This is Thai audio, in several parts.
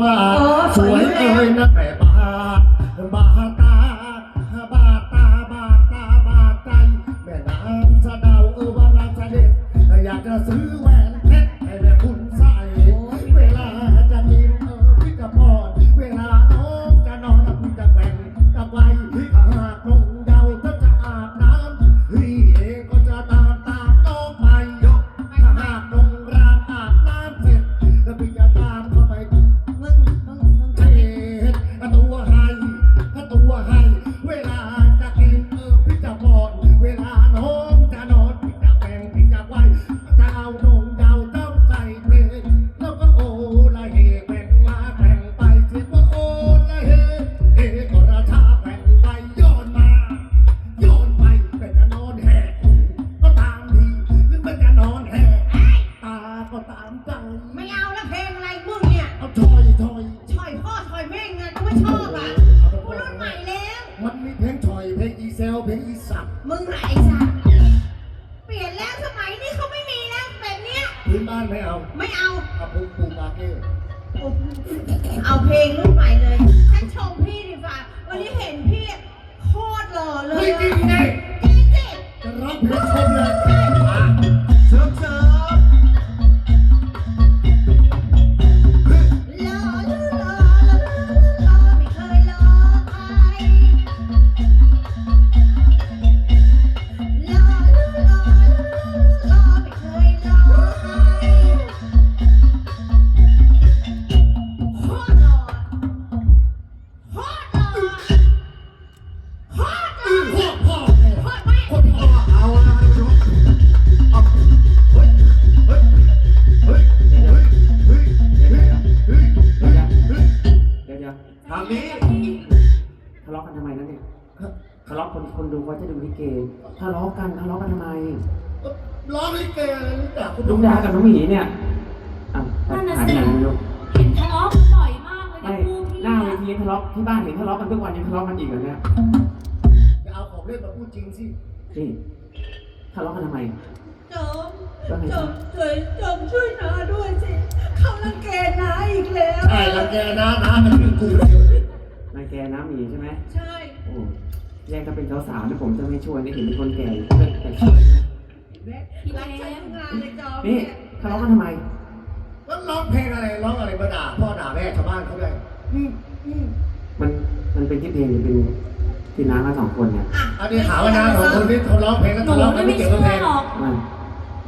ว่าสวยเอ่ยนะแม่ ไม่เอาแล้วเพลงอะไรมึงเนี่ยเอาถอยถอยถอยพ่อถอยแม่งไงกูไม่ชอบอะกูรุ่นใหม่แล้ว มันมีเพลงถอยเพลงอีเซลเพลงอีสับมึงไหนจ้ะเปลี่ยนแล้วสมัยนี้เขาไม่มีแล้วแบบเนี้ยพื้นบ้านไม่เอา ไม่เอาเอาปูปูมาเก้เอาเพลงรุ่นใหม่เลย เขาจะดูลิเกทะเลาะกันทะเลาะกันทำไมร้องลิเกอะไรรู้จักคุณลุงดากับน้องหมีเนี่ยอะนั่นน่ะหายสิไปไหนไม่รู้เห็นทะเลาะกันบ่อยมากเลยไม่นะคู่พี่หน้าเวอะทีทะเลาะที่บ้านเห็นทะเลาะกันทุกวันยังทะเลาะกันอีกเหรอเนี่ยจะเอาของเล่นมาพูดจริงสินี่ทะเลาะกันทำไมจอมจอมช่วยจอมช่วยนาด้วยสิเขารังแกนาอีกแล้ว ใช่แล้วแกนะนะมันคือกูเดียวนายแกน้ำหมีใช่ไหมใช่ โอ้ แยกกันเป็นสาวๆนี่ผมจะไม่ช่วยนี่เห็นเป็นคนแก่อยู่แต่แต่ช่วยนะพี่รักแอฉันมทำงานเลยจอมนี่เนี่ยทะเลาะกันทำไมแล้วร้องเพลงอะไรร้องอะไรมาด่าพ่อด่าแม่ชาวบ้านเขาได้อืมอืมมันมันเป็นที่เพลงหรือเป็นที่น้ามาสองคนเนี่ยอะอันนี้หาว่านะของคนที่เขาร้องเพลงก็หนูทะเลาะกันไม่ไม่เกี่ยวเชื่กับเพลองหรอกมัน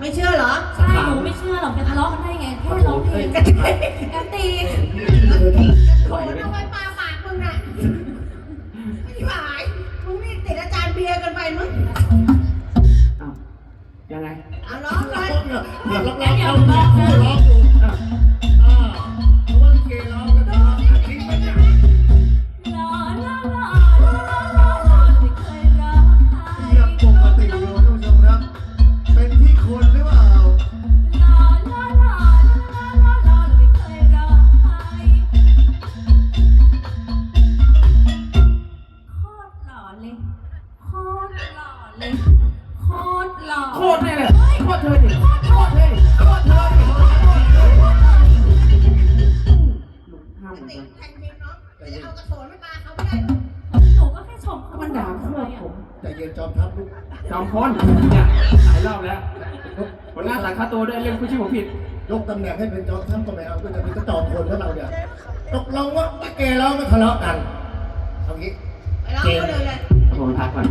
ไม่เชื่อเหรอ ใช่ หนูไม่เชื่อหรอกจะทะเลาะกันได้ไงแค่ร้องเพลงแอบตีโขนเอาไว้ปาปากมึงน่ะไม่หาย เบียร์กันไปมึงอ้าวยังไง เอาร้องเลย ร้องร้องร้องอยู่อ้า มันด่าโคตรผมใจเย็นจอมทัพลูกจอมพลเนี่ยหลายรอบแล้วหัวหน้าสั่งค่าตัวด้วยเรื่องผู้ชื่อผมผิดยกตำแหน่งให้เป็นจอมทัพก็ไม่เอาก็จะเป็นจอมพลแล้วเราเนี่ยตกลงว่าลิเกร้องไม่ทะเลาะกันเอางี้ไปร้องเขาเลยเลยผมพักก่อน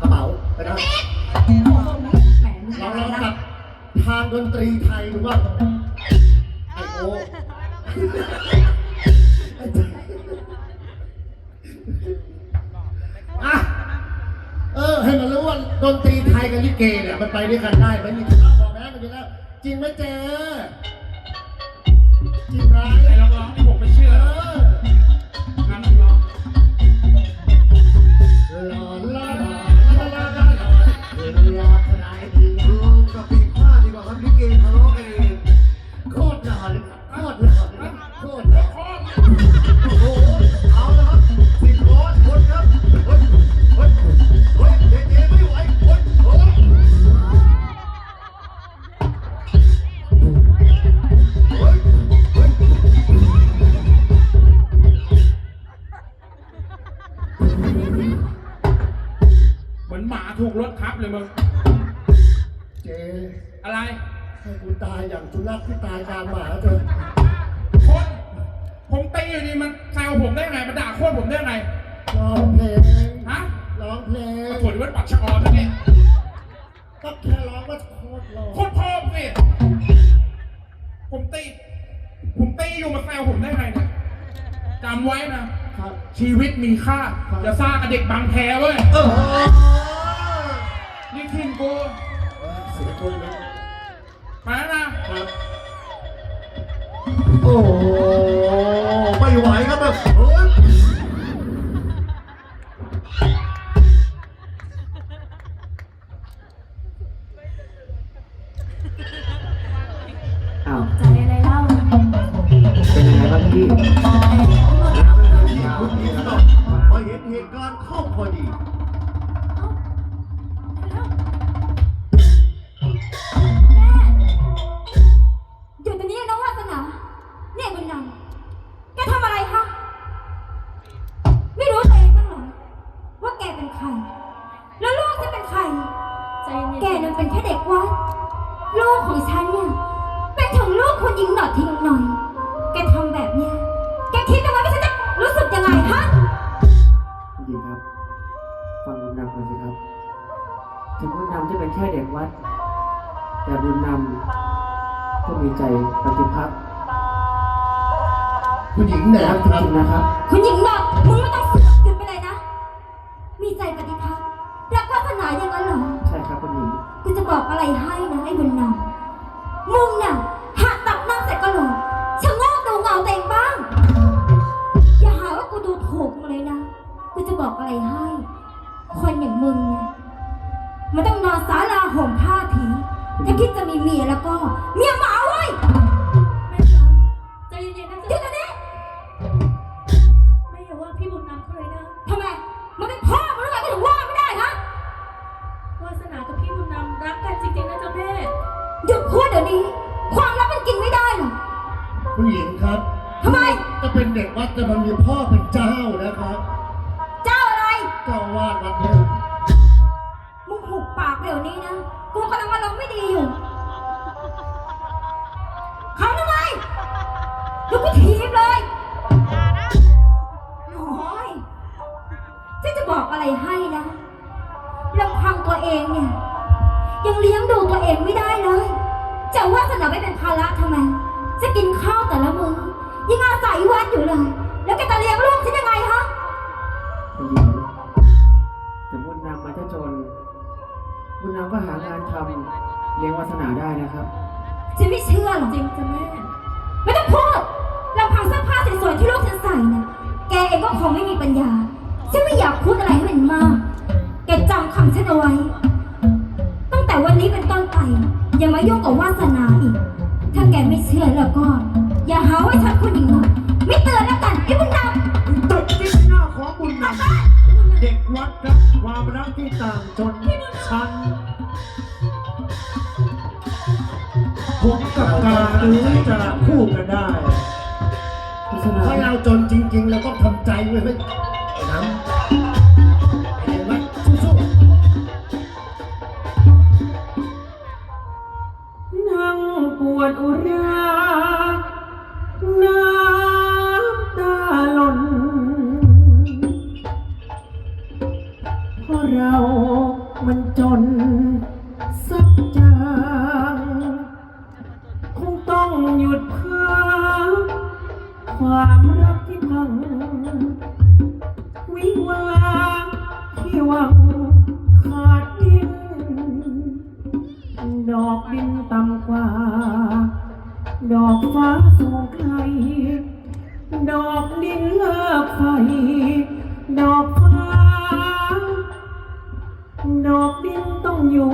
กระเป๋าไปนะแหมเราลองกับทางดนตรีไทยดูว่าไอโอ ดนตรีไทยกับลิเกเนี่ยมันไปด้วยกันได้ไม่มีทะเลาะบอกแม่กันอยู่แล้วจริงไหมเจ๊จริงไหมไอ้ร้องๆที่ผมไม่เชื่อ ทับเลยมึงเจอะไรให้กูตายอย่างสุนัขที่ตายกลางหมาเถอะคนผมตีอยู่ดีมันแซวผมได้ไงมันด่าโคตรผมได้ไงร้องเพลงฮะร้องเพลงผลวัดปักชะออนนะเนี่ยก็แค่ร้องก็โคตรร้องโคตรพอมสิผมตีผมตีอยู่มาแซวผมได้ไงเนี่ยจำไว้นะครับ ชีวิตมีค่า อย่าซ่ากับเด็กบางแคเว้ย เออ อ้โหไม่ไหวครับแบบเฮ้ยอ้าวใจอะไรเล่าเป็นยังไงบ้างพี่คุณหญิงหน่อยมาเห็นเหตุการณ์เข้าพอดี ค่เด็กวัดลูกของฉันเนี่ยเป็นถึงลูกคนยิงหนอดทิ้งหน่อย แกทำแบบเนี้ยแกคิดเอาไว้ว่าฉันจะรู้สึกยังไงฮะคุณหญิงครับ ฟังบุญนำก่อนสิครับ ถึงบุญนำจะเป็นแค่เด็กวัด แต่บุญนำก็มีใจปฏิพักษ์คุณหญิงแหนรัมกคจรับริงๆนะครับ คุณหญิงหนอดมึงไม่ต้องเสือกหยุดไปเลยนะ มีใจปฏิภาณรักวาสนาอย่างนั้นเหรอ บอกอะไรให้นะไอ้บุญนำมึงน่ะหักตับน้ำเสร็จก็หลงชะโงกดูเงาตัวเองบ้าง อย่าหาว่ากูดูถูกมึงเลยนะ กูจะบอกอะไรให้ คนอย่างมึงเนี่ยมันต้องนอนสาลาห่มผ้าผี ถ้าคิดจะมีเมียแล้วก็ เมียเมา นี้ ความลับมันกินไม่ได้หรอกคุณหญิงครับทำไม จะเป็นเด็กวัดแต่มันมีพ่อเป็นเจ้านะครับเจ้าอะไร เจ้าอาวาดวัดเนี่ยมึงหุบปากเดี๋ยวนี้นะ กูกำลังอารมณ์ไม่ดีอยู่าศัยวัดอยู่เลย แล้วแกจะเลี้ยงลูกฉันยังไงฮะคุณหญิงแต่บุญนำมาถ้าจน บุญนำก็หางานทำเลี้ยงวาสนาได้นะครับ ฉันไม่เชื่อหรอกจริงจ้ะแม่ ไม่ต้องพูดลำพังเสื้อผ้าสวยๆที่ลูกฉันใส่นะแกเองก็คงไม่มีปัญญา ฉันไม่อยากพูดอะไรให้มันมาก แกจำคำฉันเอาไว้ ตั้งแต่วันนี้เป็นต้นไป อย่ามายุ่งกับวาสนาอีก ถ้าแกไม่เชื่อแล้วก็ อย่าหาว่าฉันคนหญิงหน่อยไม่เตือนแล้วกันไอ้บุญดำตกที่หน้าของบุญนำเด็กวัดครับความรักที่ต่างจนชั้นผมกับกาหรือจะคู่กันได้วาสนาถ้าเราจนจริงๆเราก็ทำใจไว้ให้ไอ้น้ำเห็นไหมสู้ๆนั่งปวดอุรา น้ำตาหล่นเพราะเรามันจน ดอกดินต้องอยู่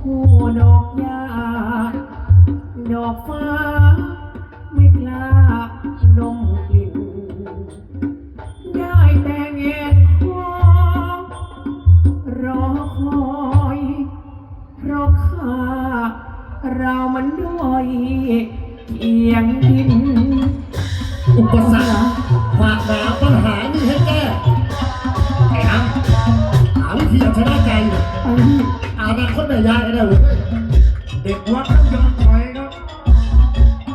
คู่ดอกหญ้าดอกฟ้า ไม่กล้าดมกลิ่นได้แต่แงนคอรอคอยเพราะข้าเรามันด้วยเกียงดิน อุปสรรคฝากหาปัญหา อากชนะใจไปพี่อนยายก็ได้เว้ยเด็กวัด